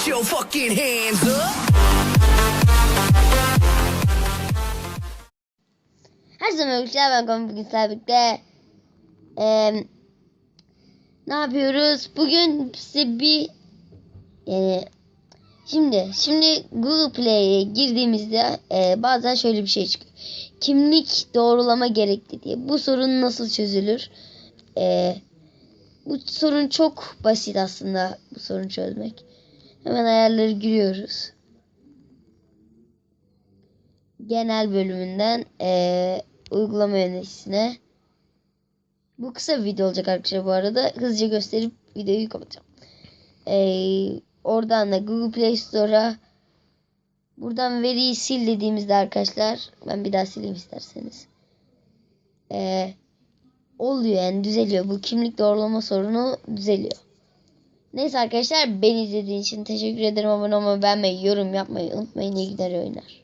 Put your fucking hands up. Her zaman ülkeler ben komik bugün birlikte eee, ne yapıyoruz? Bugün size bir yani şimdi şimdi Google Play'e girdiğimizde eee, bazen şöyle bir şey çıkıyor. Kimlik doğrulama gerekli diye. Bu sorun nasıl çözülür? Eee, bu sorun çok basit aslında bu sorunu çözmek. Hemen ayarları giriyoruz. Genel bölümünden eee, uygulama yöneticisine. Bu kısa bir video olacak arkadaşlar bu arada. Hızlıca gösterip videoyu kapatacağım. Eee, oradan da Google Play Store'a buradan veriyi sil dediğimizde arkadaşlar ben bir daha sileyim isterseniz. Eee oluyor yani düzeliyor. Bu kimlik doğrulama sorunu düzeliyor. Neyse arkadaşlar beni izlediğiniz için teşekkür ederim. Abone olmayı, beğenmeyi, yorum yapmayı unutmayın. İyi günler, iyi oyunlar.